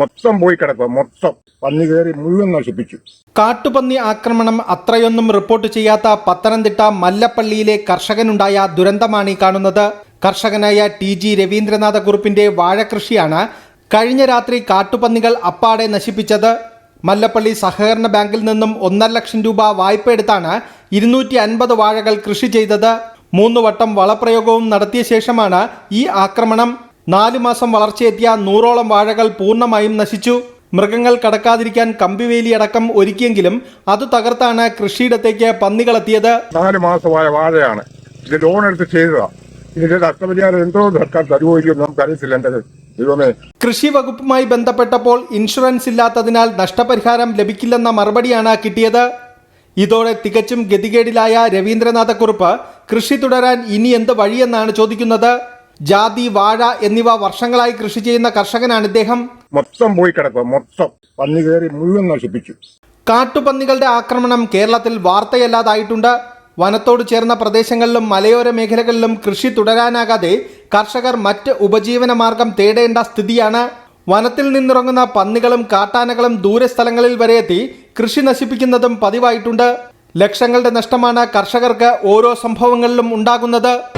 മൊത്തം പോയി കിടക്കുക മൊത്തം. പന്നി കയറി മുഴുവൻ നശിപ്പിച്ചു. കാട്ടുപന്നി ആക്രമണം അത്രയൊന്നും റിപ്പോർട്ട് ചെയ്യാത്ത പത്തനംതിട്ട മല്ലപ്പള്ളിയിലെ കർഷകനുണ്ടായ ദുരന്തമാണ് ഈ കാണുന്നത്. കർഷകനായ ടി ജി രവീന്ദ്രനാഥ കുറുപ്പിന്റെ വാഴകൃഷിയാണ് കഴിഞ്ഞ രാത്രി കാട്ടുപന്നികൾ അപ്പാടെ നശിപ്പിച്ചത്. മല്ലപ്പള്ളി സഹകരണ ബാങ്കിൽ നിന്നും ഒന്നര ലക്ഷം രൂപ വായ്പ എടുത്താണ് ഇരുന്നൂറ്റി അൻപത് വാഴകൾ കൃഷി ചെയ്തത്. മൂന്ന് വട്ടം വളപ്രയോഗവും നടത്തിയ ശേഷമാണ് ഈ ആക്രമണം. നാലു മാസം വളർച്ചയെത്തിയ നൂറോളം വാഴകൾ പൂർണമായും നശിച്ചു. മൃഗങ്ങൾ കടക്കാതിരിക്കാൻ കമ്പിവേലി അടക്കം ഒരുക്കിയെങ്കിലും അത് തകർത്താണ് കൃഷിയിടത്തേക്ക് പന്നികളെത്തിയത്. നാല് മാസമായ വാഴയാണ്. ഇത് ലോൺ എടുത്ത് ചെയ്തതാ. ഇതിന്റെ നഷ്ടപരിഹാരം എന്തോ സർക്കാർ തരുമോ നമുക്കറിയത്തില്ല. എന്റെ കൃഷി വകുപ്പുമായി ബന്ധപ്പെട്ടപ്പോൾ ഇൻഷുറൻസ് ഇല്ലാത്തതിനാൽ നഷ്ടപരിഹാരം ലഭിക്കില്ലെന്ന മറുപടിയാണ് കിട്ടിയത്. ഇതോടെ തികച്ചും ഗതികേടിലായ രവീന്ദ്രനാഥക്കുറുപ്പ് കൃഷി തുടരാൻ ഇനി എന്ത് വഴിയെന്നാണ് ചോദിക്കുന്നത്. ജാതി വാഴ എന്നിവ വർഷങ്ങളായി കൃഷി ചെയ്യുന്ന കർഷകനാണ് ഇദ്ദേഹം. മൊത്തം പോയി കിടക്കുക മൊത്തം. പന്നി കയറി മുഴുവൻ നശിപ്പിച്ചു. കാട്ടുപന്നികളുടെ ആക്രമണം കേരളത്തിൽ വാർത്തയല്ലാതായിട്ടുണ്ട്. വനത്തോട് ചേർന്ന പ്രദേശങ്ങളിലും മലയോര മേഖലകളിലും കൃഷി തുടരാനാകാതെ കർഷകർ മറ്റ് ഉപജീവന മാർഗം തേടേണ്ട സ്ഥിതിയാണ്. വനത്തിൽ നിന്നിറങ്ങുന്ന പന്നികളും കാട്ടാനകളും ദൂരസ്ഥലങ്ങളിൽ വരെ എത്തി കൃഷി നശിപ്പിക്കുന്നതും പതിവായിട്ടുണ്ട്. ലക്ഷങ്ങളുടെ നഷ്ടമാണ് കർഷകർക്ക് ഓരോ സംഭവങ്ങളിലും ഉണ്ടാകുന്നത്.